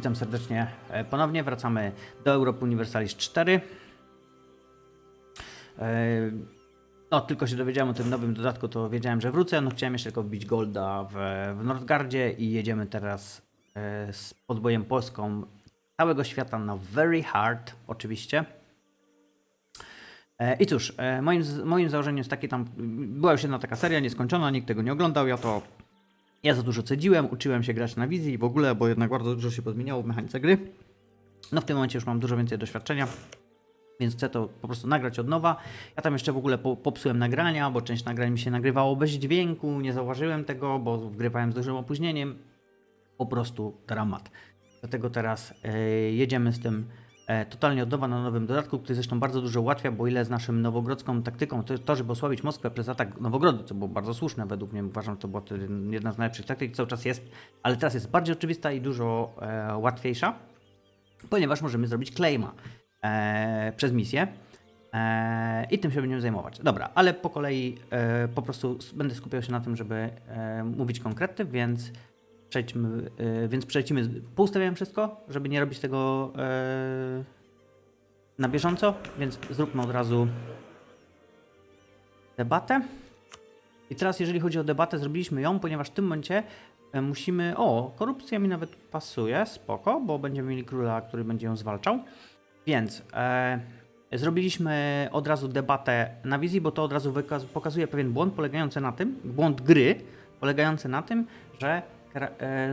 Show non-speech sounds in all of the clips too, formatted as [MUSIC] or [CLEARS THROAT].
Witam serdecznie e, ponownie. Wracamy do Europy Universalis 4. E, No, tylko się dowiedziałem o tym nowym dodatku, to wiedziałem, że wrócę. No, chciałem jeszcze tylko wbić Golda w, w Nordgardzie i jedziemy teraz e, z podbojem polską całego świata na Very Hard, oczywiście. I cóż, moim, moim założeniem jest takie tam, była już jedna taka seria nieskończona, nikt tego nie oglądał, ja to ja za dużo cedziłem, uczyłem się grać na wizji w ogóle, bo jednak bardzo dużo się pozmieniało w mechanice gry. No w tym momencie już mam dużo więcej doświadczenia, więc chcę to po prostu nagrać od nowa. Ja tam jeszcze w ogóle po, popsułem nagrania, bo część nagrań mi się nagrywało bez dźwięku, nie zauważyłem tego, bo wgrywałem z dużym opóźnieniem. Po prostu dramat. Dlatego teraz e, jedziemy z tym totalnie od nowa na nowym dodatku, który zresztą bardzo dużo ułatwia, bo ile z naszym nowogrodzką taktyką, to, to żeby osłabić Moskwę przez atak Nowogrodu, co było bardzo słuszne według mnie, uważam, że to była jedna z najlepszych taktyk, cały czas jest, ale teraz jest bardziej oczywista i dużo e, łatwiejsza, ponieważ możemy zrobić claima e, przez misję. E, I tym się będziemy zajmować. Dobra, ale po kolei e, po prostu będę skupiał się na tym, żeby e, mówić konkrety, więc przejdźmy, e, więc przejdźmy, poustawiałem wszystko, żeby nie robić tego e, na bieżąco, więc zróbmy od razu debatę. I teraz jeżeli chodzi o debatę, zrobiliśmy ją, ponieważ w tym momencie e, musimy... O, korupcja mi nawet pasuje, spoko, bo będziemy mieli króla, który będzie ją zwalczał. Więc e, zrobiliśmy od razu debatę na wizji, bo to od razu pokazuje pewien błąd polegający na tym, błąd gry, polegający na tym, że,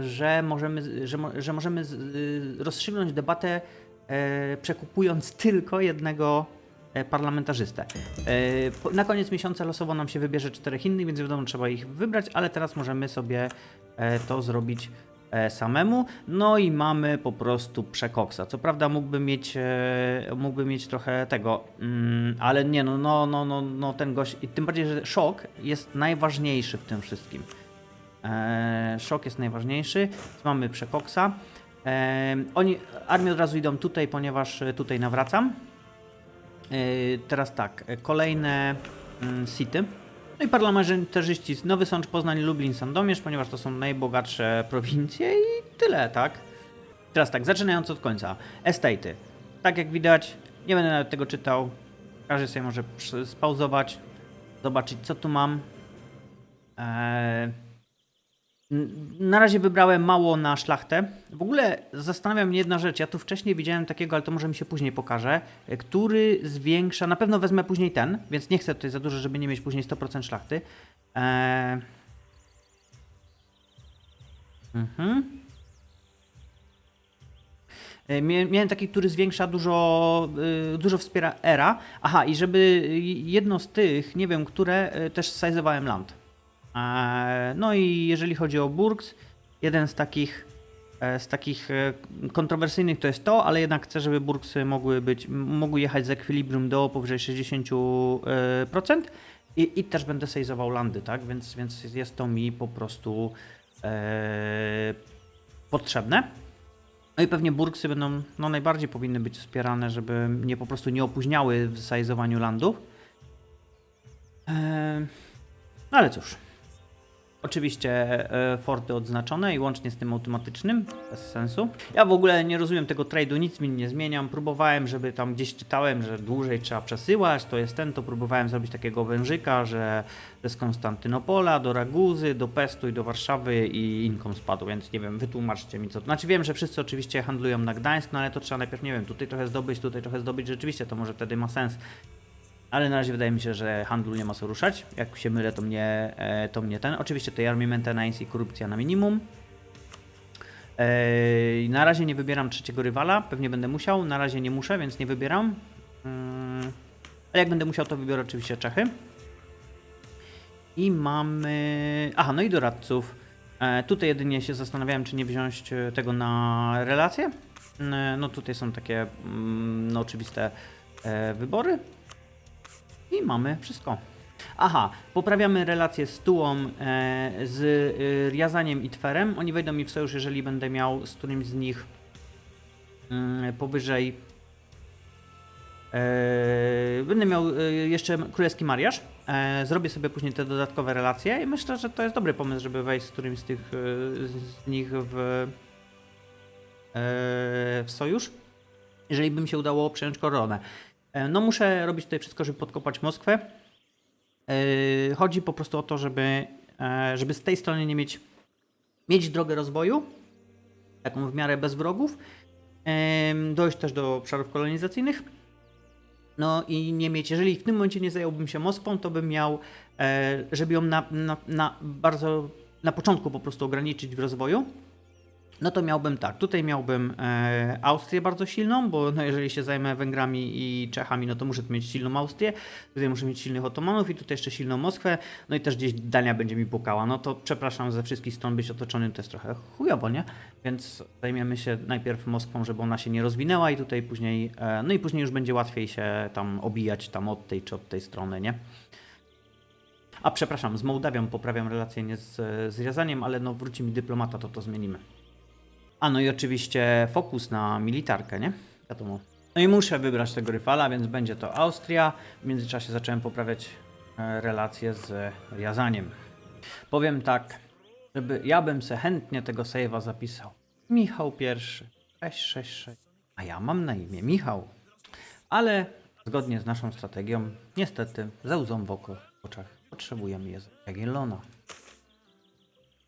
że możemy, że, że możemy y, rozstrzygnąć debatę e, przekupując tylko jednego e, parlamentarzystę. E, Na koniec miesiąca losowo nam się wybierze czterech innych, więc wiadomo, trzeba ich wybrać, ale teraz możemy sobie e, to zrobić e, samemu. No i mamy po prostu przekoksa. Co prawda mógłby mieć, e, mógłby mieć trochę tego, mm, ale nie, no, no, no, no, no ten gość, tym bardziej, że szok jest najważniejszy w tym wszystkim. E, szok jest najważniejszy. Mamy przekoksa. E, oni, armię od razu idą tutaj, ponieważ e, tutaj nawracam. Teraz tak, kolejne mm, sity. No i parlamentarzyści Nowy Sącz, Poznań, Lublin, Sandomierz, ponieważ to są najbogatsze prowincje i tyle, tak? Teraz tak, zaczynając od końca. Estate'y. Tak jak widać, nie będę nawet tego czytał. Każdy sobie może spauzować, zobaczyć co tu mam. Eee, Na razie wybrałem mało na szlachtę. W ogóle zastanawia mnie jedna rzecz. Ja tu wcześniej widziałem takiego, ale to może mi się później pokaże, e, który zwiększa. Na pewno wezmę później ten, więc nie chcę tutaj za dużo, żeby nie mieć później 100% szlachty. Eee... Mhm. E, mia- Miałem taki, który zwiększa dużo, y, dużo wspiera era. Aha, i żeby jedno z tych, nie wiem które, też sizowałem land. E, No i jeżeli chodzi o Burgs, jeden z takich, e, z takich e, kontrowersyjnych to jest to, ale jednak chcę, żeby Burgsy mogły być, mogły jechać z ekwilibrium do powyżej 60%. I, I też będę sejzował landy, tak? Więc, więc jest to mi po prostu e, potrzebne. No i pewnie burgsy będą, no najbardziej powinny być wspierane, żeby mnie po prostu nie opóźniały w sajzowaniu landów. No ale cóż. Oczywiście e, forty odznaczone i łącznie z tym automatycznym, bez sensu. Ja w ogóle nie rozumiem tego trade'u, nic mi nie zmieniam. Próbowałem, żeby tam gdzieś czytałem, że dłużej trzeba przesyłać, to jest ten, to próbowałem zrobić takiego wężyka, że z Konstantynopola do Raguzy, do Pestu i do Warszawy i income spadł, więc nie wiem, wytłumaczcie mi co. Znaczy wiem, że wszyscy oczywiście handlują na Gdańsk, no ale to trzeba najpierw, nie wiem, tutaj trochę zdobyć, tutaj trochę zdobyć, rzeczywiście to może wtedy ma sens. Ale na razie wydaje mi się, że handlu nie ma co ruszać. Jak się mylę, to mnie, e, to mnie ten. Oczywiście tutaj army maintenance i korupcja na minimum. Ej, na razie nie wybieram trzeciego rywala, pewnie będę musiał. Na razie nie muszę, więc nie wybieram. Mm, A jak będę musiał, to wybiorę oczywiście Czechy. I mamy. Aha, no i doradców. E, tutaj jedynie się zastanawiałem, czy nie wziąć e, tego na relacje. E, no tutaj są takie mm, no, oczywiste e, wybory. I mamy wszystko. Aha, poprawiamy relacje z Tułą, e, z e, Riazaniem i Twerem. Oni wejdą mi w sojusz, jeżeli będę miał z którymś z nich mm, powyżej. E, będę miał e, jeszcze królewski mariaż. E, zrobię sobie później te dodatkowe relacje i myślę, że to jest dobry pomysł, żeby wejść z którymś z tych e, z nich w, e, w sojusz, jeżeli by mi się udało przejąć koronę. E, No muszę robić tutaj wszystko, żeby podkopać Moskwę. E, Chodzi po prostu o to, żeby, e, żeby z tej strony nie mieć, mieć drogę rozwoju, taką w miarę bez wrogów, dojść też do obszarów kolonizacyjnych. No i nie mieć, jeżeli w tym momencie nie zająłbym się Moskwą, to bym miał, żeby ją na, na, na bardzo na początku po prostu ograniczyć w rozwoju, no to miałbym tak, tutaj miałbym e, Austrię bardzo silną, bo no jeżeli się zajmę Węgrami i Czechami, no to muszę mieć silną Austrię, tutaj muszę mieć silnych Otomanów i tutaj jeszcze silną Moskwę, no i też gdzieś Dania będzie mi pukała, no to przepraszam, ze wszystkich stron być otoczonym to jest trochę chujowo, nie? Więc zajmiemy się najpierw Moskwą, żeby ona się nie rozwinęła i tutaj później, e, no i później już będzie łatwiej się tam obijać tam od tej czy od tej strony, nie? A przepraszam, z Mołdawią poprawiam relacje nie z, z ale no wróci mi dyplomata, to to zmienimy. A no i oczywiście fokus na militarkę, nie? Wiadomo. No i muszę wybrać tego rywala, więc będzie to Austria. W międzyczasie zacząłem poprawiać e, relacje z Riazaniem. Powiem tak, żeby ja bym se chętnie tego save'a zapisał. Michał pierwszy, 666. A ja mam na imię Michał. Ale zgodnie z naszą strategią, niestety, ze łzą w oko, w oczach, potrzebujemy Jezu Jagiellona.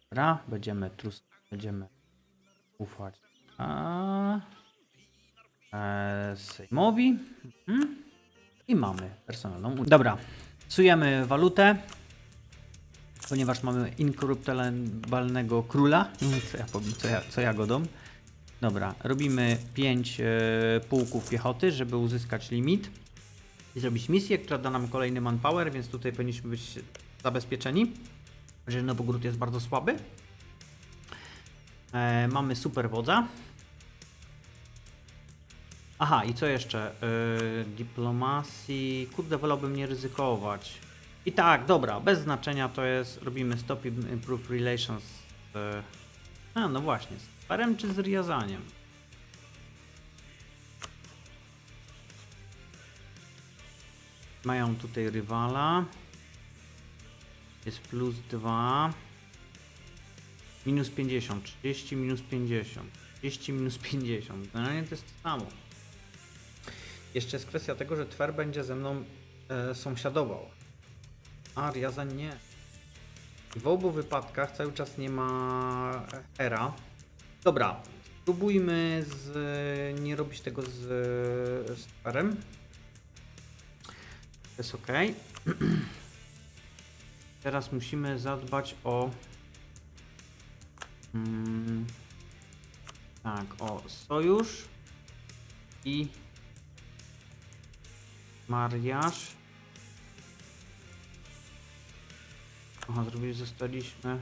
Dobra, będziemy trus, będziemy ufać a, e, Sejmowi. Mhm. I mamy personalną. Dobra, psujemy walutę, ponieważ mamy inkoruptybalnego króla. Co ja, co ja, co ja go dom. Dobra, robimy 5 e, pułków piechoty, żeby uzyskać limit i zrobić misję, która da nam kolejny manpower, więc tutaj powinniśmy być zabezpieczeni, że Nowogród jest bardzo słaby. E, mamy super wodza. Aha, i co jeszcze? E, dyplomacji. Kurde, wolałbym nie ryzykować. I tak, dobra, bez znaczenia to jest. Robimy stop improve relations. Z, a, no właśnie, z Parem czy z Riazaniem? Mają tutaj rywala. Jest plus 2. Minus 50, 30 minus 50, 30 minus 50. Generalnie to jest to samo. Jeszcze jest kwestia tego, że Twer będzie ze mną e, sąsiadował. A Riazan nie. W obu wypadkach cały czas nie ma era. Dobra, spróbujmy z, nie robić tego z, z Twerem. To jest ok. [CLEARS THROAT] Teraz musimy zadbać o Mm, tak, o sojusz i mariaż. Aha, zrobili, zostaliśmy.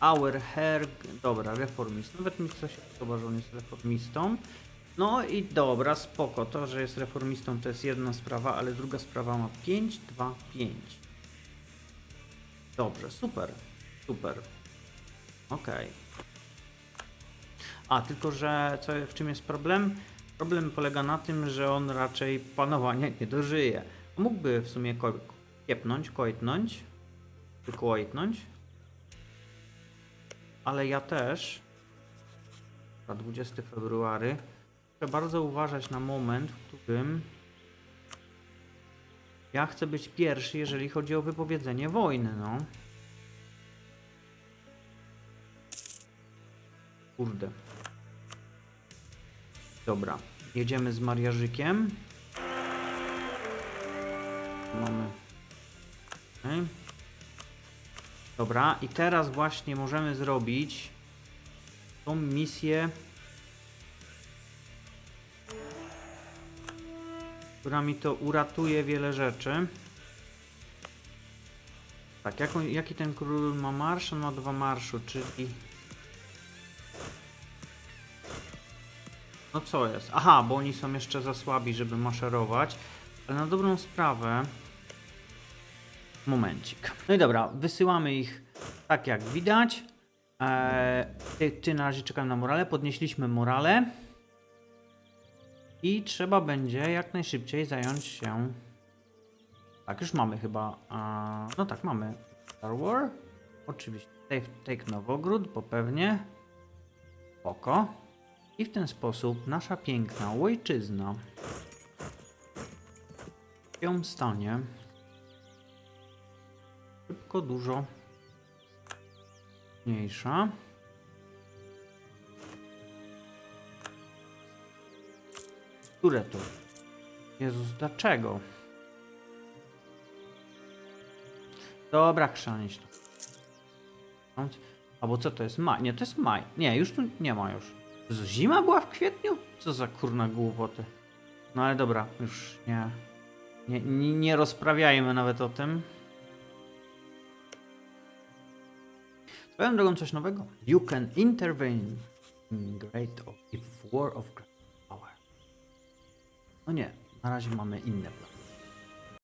Our hair. Dobra, reformist. Nawet mi coś podoba, że on jest reformistą. No i dobra, spoko. To, że jest reformistą to jest jedna sprawa, ale druga sprawa ma 5, 2, 5. Dobrze, super. Super. Okej. A, tylko że co, w czym jest problem? Problem polega na tym, że on raczej panowania nie dożyje. Mógłby w sumie kiepnąć, koitnąć, wykołajtnąć. Ale ja też, na 20 february, muszę bardzo uważać na moment, w którym ja chcę być pierwszy, jeżeli chodzi o wypowiedzenie wojny, no. Kurde. Dobra, jedziemy z mariażykiem. Mamy. Okej. Dobra, i teraz właśnie możemy zrobić tą misję, która mi to uratuje wiele rzeczy. Tak, jaką, jaki ten król ma marsz? On ma dwa marszu, czyli... No co jest? Aha, bo oni są jeszcze za słabi, żeby maszerować. Ale na dobrą sprawę... Momencik. No i dobra, wysyłamy ich tak jak widać. Eee, ty, ty na razie czekam na morale. Podnieśliśmy morale. I trzeba będzie jak najszybciej zająć się... Tak, już mamy chyba... A, no tak, mamy Star War. Oczywiście. Take, take Nowogród, bo pewnie... Oko. I w ten sposób nasza piękna ojczyzna się stanie szybko dużo mniejsza. Które to? Jezus, dlaczego? Dobra, chrzanić to. Albo co to jest? Maj. Nie, to jest maj. Nie, już tu nie ma już. Jezu, Zima była w kwietniu? Co za kurna głupoty. No ale dobra, już nie. Nie, nie, nie rozprawiajmy nawet o tym. Swoją drogą coś nowego. You can intervene in Great of if War of Great Power. No nie, na razie mamy inne plany.